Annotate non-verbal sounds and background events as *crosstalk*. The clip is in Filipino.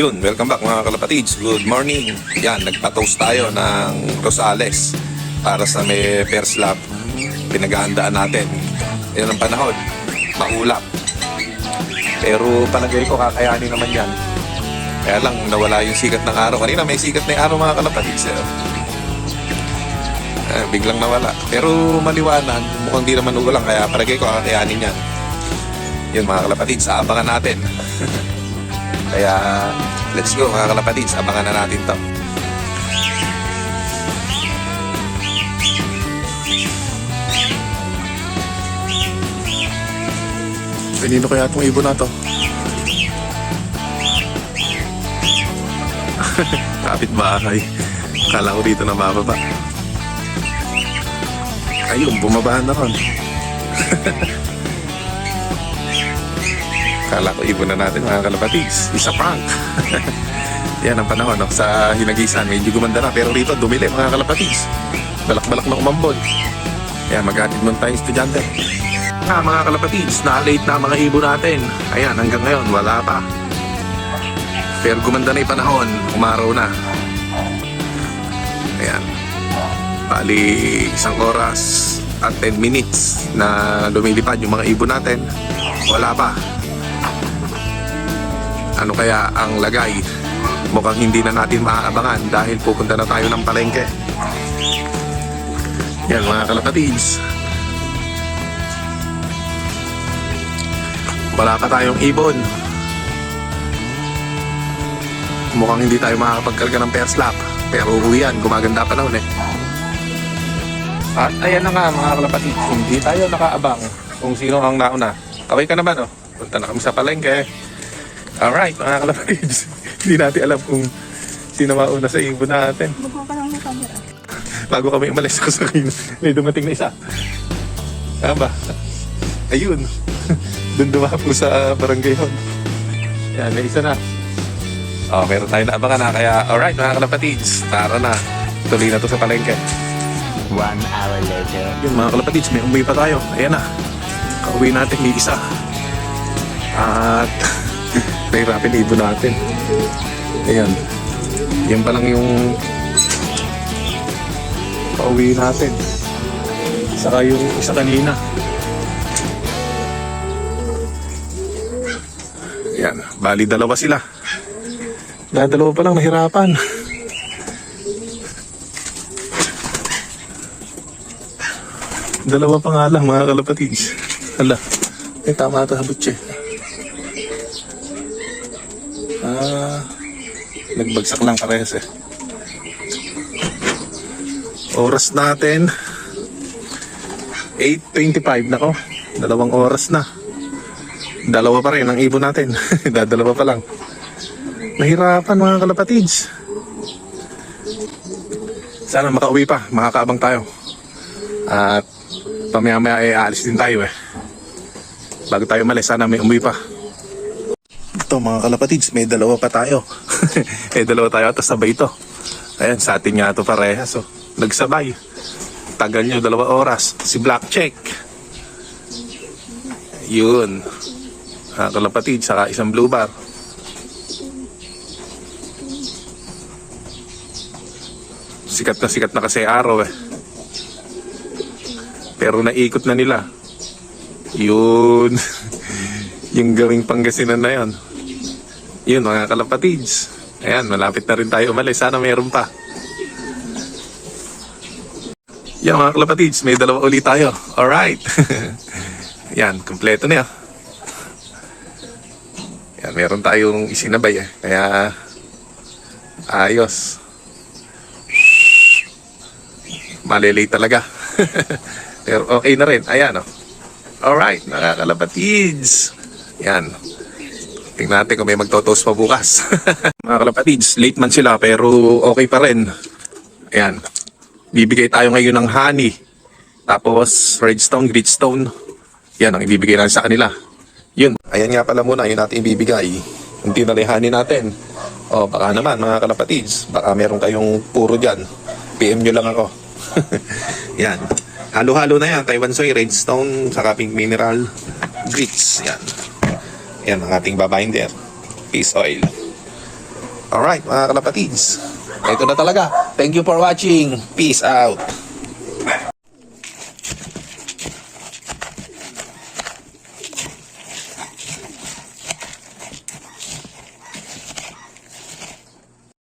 Yun, welcome back mga kalapatids. Good morning. Yan, nagpa-toast tayo ng Rosales para sa may first lap. Pinaghahandaan natin. Yan ang panahon. Maulap. Pero palagay ko kakayanin naman yan. Kaya lang nawala yung sikat ng araw. Kanina may sikat na araw mga kalapatids. Eh. Eh, biglang nawala. Pero maliwanag, mukhang di naman ulang. Kaya palagay ko kakayanin yan. Yun mga kalapatids, abangan natin. *laughs* Kaya, let's go mga kalapatids. Abangan na natin to. Kanino kaya itong ibon na to? *laughs* Kapit bahay. Kala ko dito na mababa. Ayun, bumabahan na ron. *laughs* Kala ko ibon na natin mga kalapatids. Isa prank. *laughs* Yan ang panahon no? sa hinagisan. Medyo gumanda na. Pero rito dumili mga kalapatids. Balak-balak na umambon. Yan, maghatid muna tayong estudyante. Ah, mga kalapatids, na-late na mga ibon natin. Ayan, hanggang ngayon, wala pa. Pero gumanda na yung panahon. Umaraw na. Ayan. Bali, isang oras at 10 minutes na lumilipad yung mga ibon natin. Wala pa. Ano kaya ang lagay? Mukhang hindi na natin maaabangan dahil pupunta na tayo ng palengke. Yan mga kalapatids. Wala pa tayong ibon. Mukhang hindi tayo makakapagkarga ng first lap. Pero yan, gumaganda pa noon eh. At ayan na nga mga kalapatids, hindi tayo nakaabang kung sino ang nauna. Kaway ka naman oh. Punta na kami sa palengke. Alright, mga kalapatids. *laughs* Hindi natin alam kung sino mauna sa ibon natin. Magkuha ka lang ng camera. Bago kami umalis ko sa akin, may dumating na isa. Tama ba? Ayun. *laughs* Doon dumapo sa barangay hall. Yan, may isa na. Oh, meron tayo na abangan na. Kaya, alright, mga kalapatids. Tara na. Tuloy na to sa palengke. One hour later. Yung mga kalapatids, may umuwi pa tayo. Ayan na. Kauwi natin, may isa. At *laughs* nahirapin ibon natin. Ayan. Yan pa lang yung pauwi natin. Saka yung isa kanina. Ayan. Bali, dalawa sila. Dahil dalawa pa lang nahirapan. Dalawa pa nga lang mga kalapatids. Hala, may tama ata sa. Nagbagsak lang parehas eh. Oras natin, 8.25 nako. Dalawang oras na. Dalawa pa rin ang ibon natin. *laughs* Dadalawa pa lang. Nahirapan mga kalapatids. Sana makauwi pa, makakaabang tayo. At pamaya-maya ay aalis din tayo eh. Bago tayo malis, sana may umuwi pa. Ito mga kalapatids, may dalawa pa tayo. *laughs* may dalawa tayo at sabay ito. Ayan, sa atin nga ito parehas. So, nagsabay. Tagal nyo, dalawa oras. Si Black Check. Yun. Mga kalapatids, saka isang blue bar. Sikat na sikat na kasi araw eh. Pero naikot na nila. Yun. *laughs* yung gawing Pangasinan na yun. Yun mga kalapatids. Ayan, malapit na rin tayo umalis. Sana mayroon pa. Yan mga kalapatids, may dalawa ulit tayo. Alright. *laughs* Yan, kompleto na yan. Yan, meron tayong isinabay eh. Kaya, ayos. Malilay talaga. *laughs* Pero okay na rin. Ayan, oh. Alright, mga kalapatids. Yan. Tingnan natin kung may magtotoast pa bukas. *laughs* mga kalapatids, late man sila pero okay pa rin. Ayan. Bibigay tayo ngayon ng honey. Tapos redstone, gritstone. Yan ang ibibigay natin sa kanila. Yun. Ayan nga pala muna, yun natin ibibigay. Yung honey natin. O baka naman mga kalapatids, baka meron kayong puro dyan. PM nyo lang ako. *laughs* yan. Halo-halo na yan. Taiwan soy, redstone, saka pink mineral, grits. Yan. Yan ang ating babinder. Peace oil. Alright, mga kalapatids. Ito na talaga. Thank you for watching. Peace out.